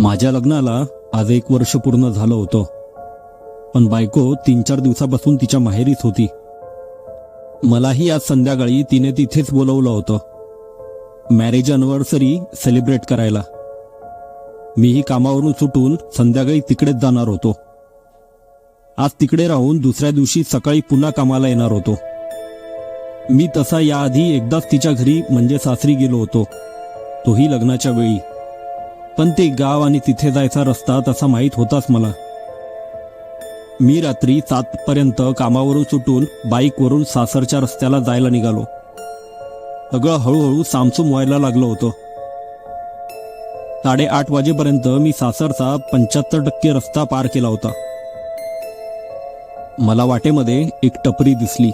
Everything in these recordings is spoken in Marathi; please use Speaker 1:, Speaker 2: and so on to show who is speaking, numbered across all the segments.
Speaker 1: माझ्या लग्नाला आज एक वर्ष पूर्ण झालं होतं. पण बायको तीन चार दिवसापासून तिच्या माहेरीच होती. मलाही आज संध्याकाळी तिने तिथेच बोलवलं होतं. मॅरेज अनिव्हर्सरी सेलिब्रेट करायला. मीही कामावरून सुटून संध्याकाळी तिकडेच जाणार होतो. आज तिकडे राहून दुसऱ्या दिवशी सकाळी पुन्हा कामाला येणार होतो. मी तसा याआधी एकदाच तिच्या घरी म्हणजे सासरी गेलो होतो. तोही लग्नाच्या वेळी. पण ते गाव आणि तिथे जायचा रस्ता तसा माहीत होताच मला. मी रात्री सातपर्यंत कामावरून सुटून बाईकवरून सासरच्या रस्त्याला जायला निघालो. सगळं हळूहळू सामसूम व्हायला लागलं होतं. साडेआठ वाजेपर्यंत मी सासरचा पंच्याहत्तर टक्के रस्ता पार केला होता. मला वाटेमध्ये एक टपरी दिसली.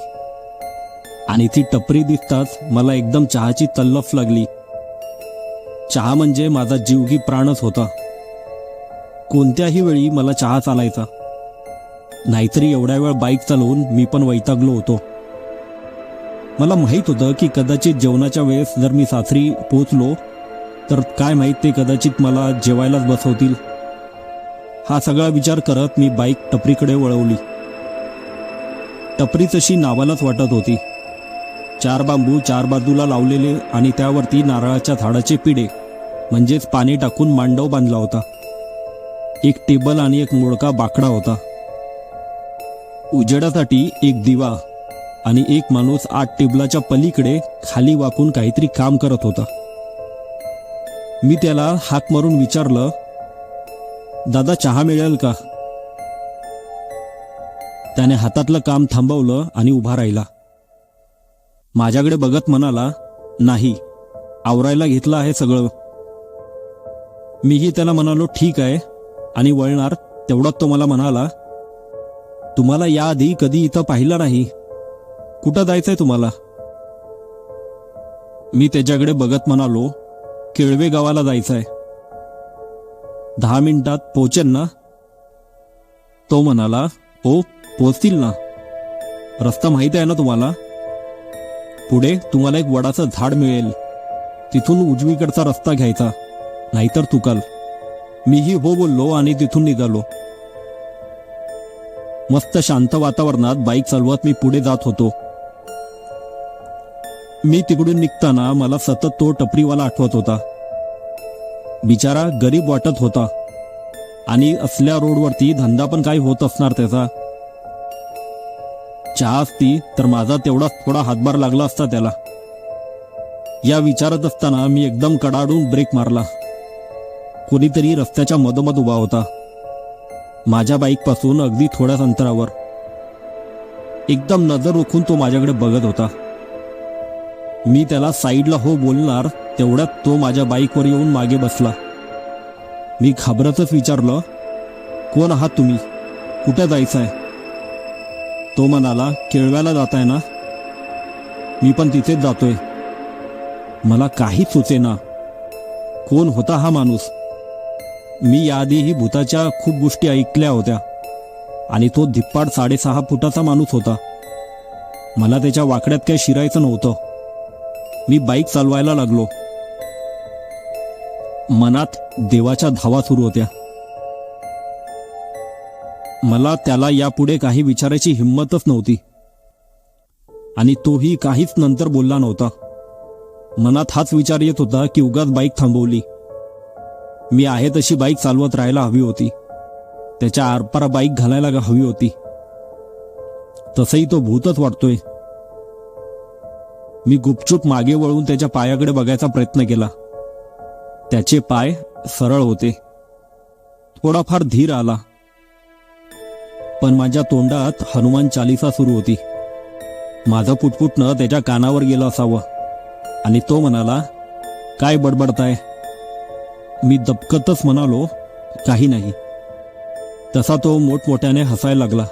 Speaker 1: आणि ती टपरी दिसताच मला एकदम चहाची तल्लफ लागली. चहा म्हणजे माझा जीवगी प्राणच होता. कोणत्याही वेळी मला चहा चालायचा. नाहीतरी एवढ्या वेळ बाईक चालवून मी पण वैतागलो होतो. मला माहीत होतं की कदाचित जेवणाच्या वेळेस जर मी सासरी पोचलो तर काय माहीत ते कदाचित मला जेवायलाच बसवतील. हा सगळा विचार करत मी बाईक टपरीकडे वळवली. टपरी तशी नावालाच वाटत होती. चार बांबू चार बाजूला लावलेले आणि त्यावरती नारळाच्या झाडाचे पिढे म्हणजेच पाणी टाकून मांडव बांधला होता. एक टेबल आणि एक मोडका बाकडा होता. उजेडासाठी एक दिवा आणि एक माणूस आठ टेबलाच्या पलीकडे खाली वाकून काहीतरी काम करत होता. मी त्याला हाक मारून विचारलं दादा चहा मिळेल का? त्याने हातातलं काम थांबवलं आणि उभा राहिला. माझ्याकडे बघत म्हणाला नाही आवरायला घेतलं आहे सगळं. मीही त्याला म्हणालो ठीक आहे. आणि वळणार तेवढाच तो मला म्हणाला तुम्हाला याआधी कधी इथं पाहिलं नाही. कुठं जायचंय तुम्हाला? मी त्याच्याकडे बघत म्हणालो केळवे गावाला जायचंय. दहा मिनिटात पोचेन ना? तो म्हणाला हो पोचतील ना. रस्ता माहीत आहे ना तुम्हाला? पुढे तुम्हाला एक वडाचं झाड मिळेल. तिथून उजवीकडचा रस्ता घ्यायचा. नाहीतर तुकाल. मीही हो बोललो आणि तिथून निघालो. मस्त शांत वातावरणात बाईक चालवत मी पुढे जात होतो. मी तिकडून निघताना मला सतत तो टपरीवाला आठवत होता. बिचारा गरीब वाटत होता. आणि असल्या रोडवरती धंदा पण काही होत असणार त्याचा. चहा असती तर माझा तेवढाच थोडा हातभार लागला असता त्याला. या विचारत असताना मी एकदम कडाडून ब्रेक मारला. कोणीतरी रस्त्याच्या मधोमध उभा होता. माझ्या बाईकपासून अगदी थोड्याच अंतरावर. एकदम नजर रोखून तो माझ्याकडे बघत होता. मी त्याला साईडला हो बोलणार तेवढ्यात तो माझ्या बाईकवर येऊन मागे बसला. मी घाबरतच विचारलं कोण आहात तुम्ही? कुठे जायचं आहे तो म्हणाला केळव्याला जाताय ना? मी पण तिथेच जातोय. मला काहीच सुचेना कोण होता हा माणूस? मी याआधीही भूताच्या खूप गोष्टी ऐकल्या होत्या आणि तो धिप्पाड साडेसहा फुटाचा माणूस होता. मला त्याच्या वाकड्यात काही शिरायचं नव्हतं. मी बाईक चालवायला लागलो. मनात देवाच्या धावा सुरू होत्या. मला त्याला यापुढे काही विचारायची हिंमतच नव्हती. आणि तोही काहीच नंतर बोलला नव्हता. मनात हाच विचार येत होता की उगाच बाईक थांबवली. मी आहे तशी बाईक चालवत राहायला हवी होती. त्याच्या आरपारा बाईक घालायला हवी होती. तसंही तो भूतच वाटतोय. मी गुपचूप मागे वळून त्याच्या पायाकडे बघायचा प्रयत्न केला. त्याचे पाय सरळ होते. थोडाफार धीर आला. पण माझ्या तोंडात हनुमान चालिसा सुरू होती. माझं पुटपुटणं त्याच्या कानावर गेलं असावं. आणि तो म्हणाला काय बडबडताय? मी दबकतच म्हणालो काही नाही. तसा तो मोठमोठ्याने हसायला लागला.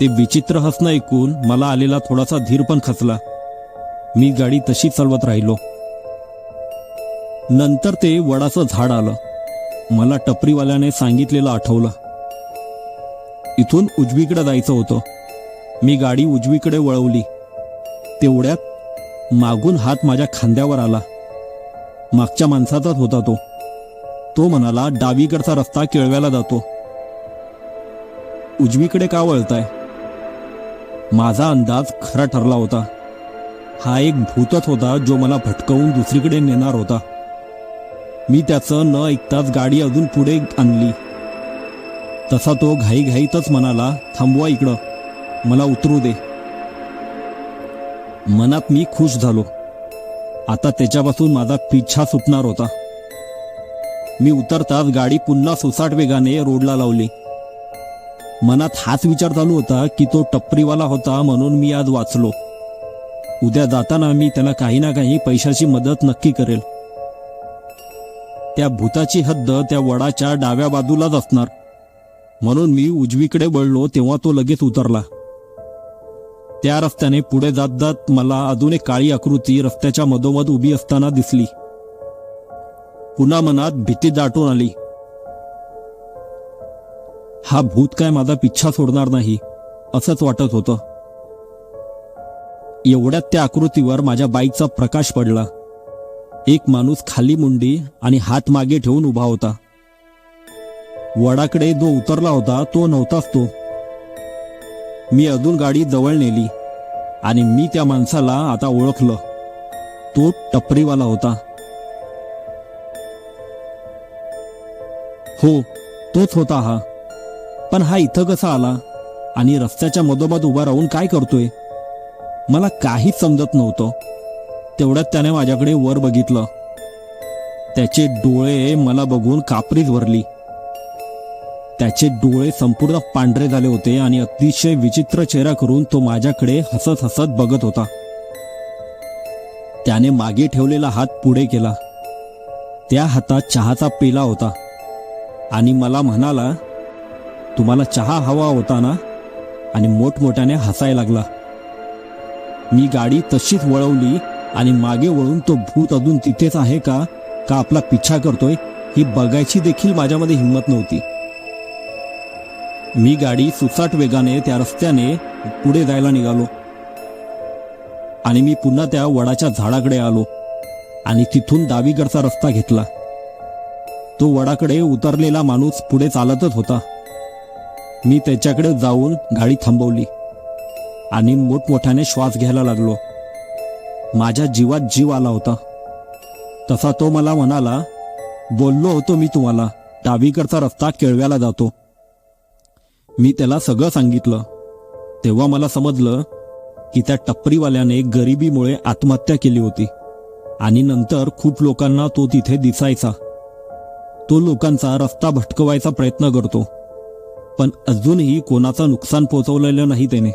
Speaker 1: ते विचित्र हसणं ऐकून मला आलेला थोडासा धीर पण खचला. मी गाडी तशी चालवत राहिलो. नंतर ते वडाचं झाड आलं. मला टपरीवाल्याने सांगितलेलं आठवलं. इथून उजवीकडे जायचं होतं. मी गाडी उजवीकडे वळवली. तेवढ्यात मागून हात माझ्या खांद्यावर आला. मागच्या माणसाचाच होता तो. तो म्हणाला डावीकडचा रस्ता केळव्याला जातो. उजवीकडे का वळताय? माझा अंदाज खरा ठरला होता. हा एक भूतच होता जो मला भटकवून दुसरीकडे नेणार होता. मी त्याचं न ऐकताच गाडी अजून पुढे आणली. तसा तो घाईघाईतच म्हणाला थांबवा इकडं. मला उतरू दे. मनात मी खुश झालो. आता त्याच्यापासून माझा पिच्छा सुटणार होता. मी उतरताच गाडी पुन्हा सुसाट वेगाने रोडला लावली. मनात हाच विचार चालू होता की तो टपरीवाला होता म्हणून मी आज वाचलो. उद्या जाताना मी त्याला काही ना काही पैशाची मदत नक्की करेल. त्या भूताची हद्द त्या वडाच्या डाव्या बाजूलाच असणार. म्हणून मी उजवीकडे वळलो तेव्हा तो लगेच उतरला. त्या रस्त्याने पुढे जात जात मला अजून एक काळी आकृती रस्त्याच्या मधोमध उभी असताना दिसली. पुन्हा मनात भीती दाटून आली. हा भूत काय माझा पिच्छा सोडणार नाही असंच वाटत होतं. एवढ्यात त्या आकृतीवर माझ्या बाईकचा प्रकाश पडला. एक माणूस खाली मुंडी आणि हात मागे ठेवून उभा होता. वडाकडे जो उतरला होता तो नव्हताच तो मी अजून गाडी जवळ नेली आणि मी त्या माणसाला आता ओळखलं. तो टपरीवाला होता. हो तोच होता हा. पण हा इथं कसा आला? आणि रस्त्याच्या मधोमध उभा राहून काय करतोय? मला काहीच समजत नव्हतं. तेवढ्यात त्याने माझ्याकडे वर बघितलं. त्याचे डोळे मला बघून कापरीच भरली. त्याचे डोळे संपूर्ण पांढरे झाले होते आणि अतिशय विचित्र चेहरा करून तो माझ्याकडे हसत हसत बघत होता. त्याने मागे ठेवलेला हात पुढे केला. त्या हातात चहाचा पेला होता. आणि मला म्हणाला तुम्हाला चहा हवा होता ना? आणि मोठमोठ्याने हसायला लागला. मी गाडी तशीच वळवली आणि मागे वळून तो भूत अजून तिथेच आहे का? का आपला पिछा करतोय? ही बघायची देखील माझ्यामध्ये हिंमत नव्हती. मी गाडी सुसाट वेगाने त्या रस्त्याने पुढे जायला निघालो. आणि मी पुन्हा त्या वडाच्या झाडाकडे आलो आणि तिथून डावीकडचा रस्ता घेतला. तो वडाकडे उतरलेला माणूस पुढे चालतच होता. मी त्याच्याकडे जाऊन गाडी थांबवली आणि मोठमोठ्याने श्वास घ्यायला लागलो. माझ्या जीवात जीव आला होता. तसा तो मला म्हणाला बोललो होतो मी तुम्हाला डावीकडचा रस्ता केळव्याला जातो. मी त्याला सगळं सांगितलं. तेव्हा मला समजलं की त्या टपरीवाल्याने गरिबीमुळे आत्महत्या केली होती. आणि नंतर खूप लोकांना तो तिथे दिसायचा. तो लोकांचा रस्ता भटकवायचा प्रयत्न करतो. पण अजूनही कोणाचं नुकसान पोचवलेलं नाही त्याने.